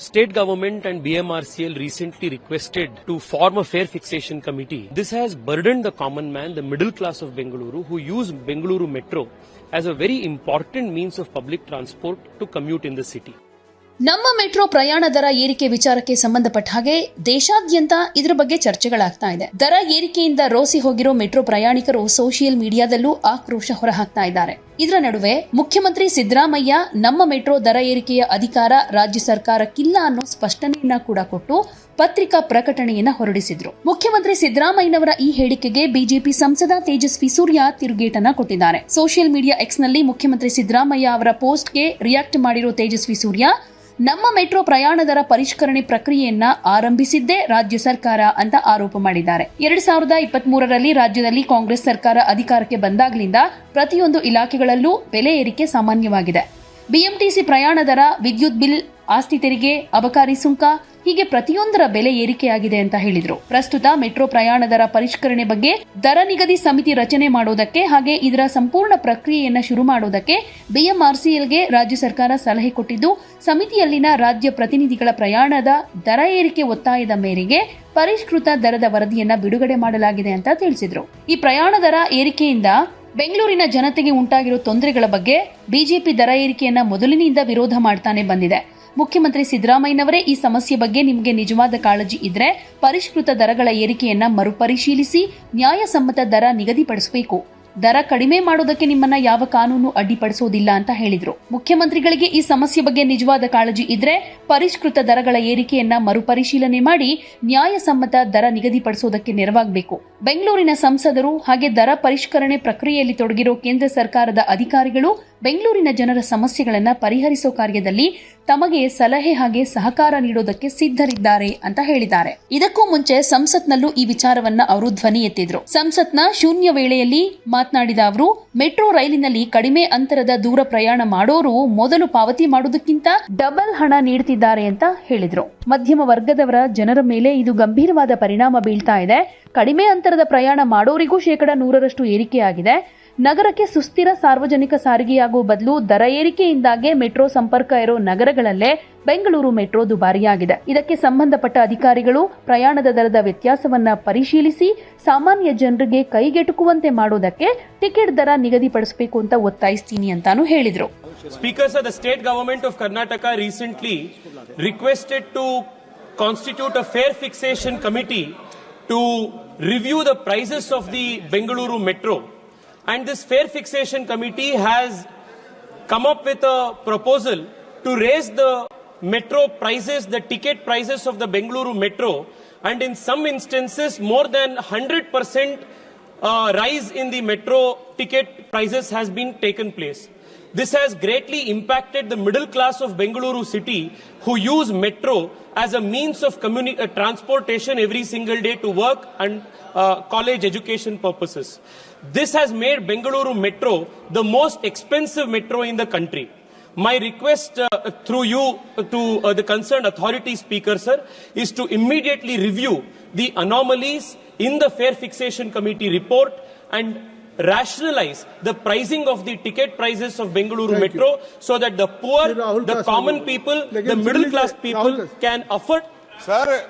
State government and BMRCL recently requested to form a fare fixation committee. This has burdened the common man, the middle class of Bengaluru, who use Bengaluru metro as a very important means of public transport to commute in the city. ನಮ್ಮ metro ಪ್ರಯಾಣ ದರ ಏರಿಕೆ ವಿಚಾರಕ್ಕೆ ಸಂಬಂಧಪಟ್ಟ ಹಾಗೆ ದೇಶಾದ್ಯಂತ ಇದರ ಬಗ್ಗೆ ಚರ್ಚೆಗಳಾಗ್ತಾ ಇದೆ. ದರ ಏರಿಕೆಯಿಂದ ರೋಸಿ ಹೋಗಿರೋ ಮೆಟ್ರೋ ಪ್ರಯಾಣಿಕರು ಸೋಷಿಯಲ್ ಮೀಡಿಯಾದಲ್ಲೂ ಆಕ್ರೋಶ ಹೊರಹಾಕ್ತಾ ಇದ್ದಾರೆ. ಇದರ ನಡುವೆ ಮುಖ್ಯಮಂತ್ರಿ ಸಿದ್ದರಾಮಯ್ಯ ನಮ್ಮ ಮೆಟ್ರೋ ದರ ಏರಿಕೆಯ ಅಧಿಕಾರ ರಾಜ್ಯ ಸರ್ಕಾರಕ್ಕಿಲ್ಲ ಅನ್ನೋ ಸ್ಪಷ್ಟನೆಯನ್ನ ಕೂಡ ಕೊಟ್ಟು ಪತ್ರಿಕಾ ಪ್ರಕಟಣೆಯನ್ನ ಹೊರಡಿಸಿದ್ರು. ಮುಖ್ಯಮಂತ್ರಿ ಸಿದ್ದರಾಮಯ್ಯನವರ ಈ ಹೇಳಿಕೆಗೆ ಬಿಜೆಪಿ ಸಂಸದ ತೇಜಸ್ವಿ ಸೂರ್ಯ ತಿರುಗೇಟನ್ನ ಕೊಟ್ಟಿದ್ದಾರೆ. ಸೋಷಿಯಲ್ ಮೀಡಿಯಾ ಎಕ್ಸ್ನಲ್ಲಿ ಮುಖ್ಯಮಂತ್ರಿ ಸಿದ್ದರಾಮಯ್ಯ ಅವರ ಪೋಸ್ಟ್ಗೆ ರಿಯಾಕ್ಟ್ ಮಾಡಿರೋ ತೇಜಸ್ವಿ ಸೂರ್ಯ ನಮ್ಮ ಮೆಟ್ರೋ ಪ್ರಯಾಣ ದರ ಪರಿಷ್ಕರಣೆ ಪ್ರಕ್ರಿಯೆಯನ್ನ ಆರಂಭಿಸಿದ್ದೇ ರಾಜ್ಯ ಸರ್ಕಾರ ಅಂತ ಆರೋಪ ಮಾಡಿದ್ದಾರೆ. ಎರಡ್ ಸಾವಿರದ ಇಪ್ಪತ್ತ್ ಮೂರರಲ್ಲಿ ರಾಜ್ಯದಲ್ಲಿ ಕಾಂಗ್ರೆಸ್ ಸರ್ಕಾರ ಅಧಿಕಾರಕ್ಕೆ ಬಂದಾಗ್ಲಿಂದ ಪ್ರತಿಯೊಂದು ಇಲಾಖೆಗಳಲ್ಲೂ ಬೆಲೆ ಏರಿಕೆ ಸಾಮಾನ್ಯವಾಗಿದೆ. ಬಿಎಂಟಿಸಿ ಪ್ರಯಾಣ ದರ, ವಿದ್ಯುತ್ ಬಿಲ್ ಆಸ್ತಿ ತೆರಿಗೆ ಅಬಕಾರಿ ಸುಂಕ, ಹೀಗೆ ಪ್ರತಿಯೊಂದರ ಬೆಲೆ ಏರಿಕೆಯಾಗಿದೆ ಅಂತ ಹೇಳಿದ್ರು. ಪ್ರಸ್ತುತ ಮೆಟ್ರೋ ಪ್ರಯಾಣ ದರ ಪರಿಷ್ಕರಣೆ ಬಗ್ಗೆ ದರ ನಿಗದಿ ಸಮಿತಿ ರಚನೆ ಮಾಡೋದಕ್ಕೆ ಹಾಗೆ ಇದರ ಸಂಪೂರ್ಣ ಪ್ರಕ್ರಿಯೆಯನ್ನು ಶುರು ಮಾಡೋದಕ್ಕೆ ಬಿಎಂಆರ್ಸಿಎಲ್ಗೆ ರಾಜ್ಯ ಸರ್ಕಾರ ಸಲಹೆ ಕೊಟ್ಟಿದ್ದು, ಸಮಿತಿಯಲ್ಲಿನ ರಾಜ್ಯ ಪ್ರತಿನಿಧಿಗಳ ಪ್ರಯಾಣದ ದರ ಏರಿಕೆ ಒತ್ತಾಯದ ಮೇರೆಗೆ ಪರಿಷ್ಕೃತ ದರದ ವರದಿಯನ್ನ ಬಿಡುಗಡೆ ಮಾಡಲಾಗಿದೆ ಅಂತ ತಿಳಿಸಿದ್ರು. ಈ ಪ್ರಯಾಣ ದರ ಏರಿಕೆಯಿಂದ ಬೆಂಗಳೂರಿನ ಜನತೆಗೆ ಉಂಟಾಗಿರೋ ತೊಂದರೆಗಳ ಬಗ್ಗೆ ಬಿಜೆಪಿ ದರ ಏರಿಕೆಯನ್ನ ಮೊದಲಿನಿಂದ ವಿರೋಧ ಮಾಡ್ತಾನೆ ಬಂದಿದೆ. ಮುಖ್ಯಮಂತ್ರಿ ಸಿದ್ದರಾಮಯ್ಯನವರೇ, ಈ ಸಮಸ್ಯೆ ಬಗ್ಗೆ ನಿಮಗೆ ನಿಜವಾದ ಕಾಳಜಿ ಇದ್ರೆ ಪರಿಷ್ಕೃತ ದರಗಳ ಏರಿಕೆಯನ್ನ ಮರುಪರಿಶೀಲಿಸಿ ನ್ಯಾಯಸಮ್ಮತ ದರ ನಿಗದಿಪಡಿಸಬೇಕು. ದರ ಕಡಿಮೆ ಮಾಡೋದಕ್ಕೆ ನಿಮ್ಮನ್ನ ಯಾವ ಕಾನೂನು ಅಡ್ಡಿಪಡಿಸೋದಿಲ್ಲ ಅಂತ ಹೇಳಿದ್ರು. ಮುಖ್ಯಮಂತ್ರಿಗಳಿಗೆ ಈ ಸಮಸ್ಯೆ ಬಗ್ಗೆ ನಿಜವಾದ ಕಾಳಜಿ ಇದ್ರೆ ಪರಿಷ್ಕೃತ ದರಗಳ ಏರಿಕೆಯನ್ನ ಮರುಪರಿಶೀಲನೆ ಮಾಡಿ ನ್ಯಾಯಸಮ್ಮತ ದರ ನಿಗದಿಪಡಿಸೋದಕ್ಕೆ ನೆರವಾಗಬೇಕು. ಬೆಂಗಳೂರಿನ ಸಂಸದರು ಹಾಗೆ ದರ ಪರಿಷ್ಕರಣೆ ಪ್ರಕ್ರಿಯೆಯಲ್ಲಿ ತೊಡಗಿರೋ ಕೇಂದ್ರ ಸರ್ಕಾರದ ಅಧಿಕಾರಿಗಳು ಬೆಂಗಳೂರಿನ ಜನರ ಸಮಸ್ಯೆಗಳನ್ನು ಪರಿಹರಿಸೋ ಕಾರ್ಯದಲ್ಲಿ ತಮಗೆ ಸಲಹೆ ಹಾಗೆ ಸಹಕಾರ ನೀಡೋದಕ್ಕೆ ಸಿದ್ಧರಿದ್ದಾರೆ ಅಂತ ಹೇಳಿದ್ದಾರೆ. ಇದಕ್ಕೂ ಮುಂಚೆ ಸಂಸತ್ನಲ್ಲೂ ಈ ವಿಚಾರವನ್ನ ಅವರು ಧ್ವನಿ ಎತ್ತಿದ್ರು. ಸಂಸತ್ನ ಶೂನ್ಯ ವೇಳೆಯಲ್ಲಿ ಮಾತನಾಡಿದ ಅವರು, ಮೆಟ್ರೋ ರೈಲಿನಲ್ಲಿ ಕಡಿಮೆ ಅಂತರದ ದೂರ ಪ್ರಯಾಣ ಮಾಡೋರು ಮೊದಲು ಪಾವತಿ ಮಾಡೋದಕ್ಕಿಂತ ಡಬಲ್ ಹಣ ನೀಡುತ್ತಿದ್ದಾರೆ ಅಂತ ಹೇಳಿದ್ರು. ಮಧ್ಯಮ ವರ್ಗದವರ ಜನರ ಮೇಲೆ ಇದು ಗಂಭೀರವಾದ ಪರಿಣಾಮ ಬೀಳ್ತಾ ಇದೆ. ಕಡಿಮೆ ಅಂತರದ ಪ್ರಯಾಣ ಮಾಡೋರಿಗೂ ಶೇಕಡ ನೂರರಷ್ಟು ಏರಿಕೆಯಾಗಿದೆ. ನಗರಕ್ಕೆ ಸುಸ್ಥಿರ ಸಾರ್ವಜನಿಕ ಸಾರಿಗೆಯಾಗುವ ಬದಲು ದರ ಏರಿಕೆಯಿಂದಾಗಿ ಮೆಟ್ರೋ ಸಂಪರ್ಕ ಇರೋ ನಗರಗಳಲ್ಲೇ ಬೆಂಗಳೂರು ಮೆಟ್ರೋ ದುಬಾರಿಯಾಗಿದೆ ಇದಕ್ಕೆ ಸಂಬಂಧಪಟ್ಟ ಅಧಿಕಾರಿಗಳು ಪ್ರಯಾಣದ ದರದ ವ್ಯತ್ಯಾಸವನ್ನ ಪರಿಶೀಲಿಸಿ ಸಾಮಾನ್ಯ ಜನರಿಗೆ ಕೈಗೆಟುಕುವಂತೆ ಮಾಡೋದಕ್ಕೆ ಟಿಕೆಟ್ ದರ ನಿಗದಿಪಡಿಸಬೇಕು ಅಂತ ಒತ್ತಾಯಿಸ್ತೀನಿ ಅಂತಾನು ಹೇಳಿದರು speakers of the state government of Karnataka recently requested to constitute a fare fixation committee to review the prices of the Bengaluru metro. And this fare fixation committee has come up with a proposal to raise the metro prices, the ticket prices of the Bengaluru metro, and in some instances, more than 100% uh, rise in the metro ticket prices has been taken place. This has greatly impacted the middle class of Bengaluru city who use metro as a means of uh, transportation every single day to work and uh, college education purposes. This has made Bengaluru metro the most expensive metro in the country. My request uh, through you to uh, the concerned authority speaker, sir, is to immediately review the anomalies in the fare fixation committee report and rationalize the pricing of the ticket prices of Bengaluru Thank Metro you. so that the poor, the common people, the middle class people can afford. Sir,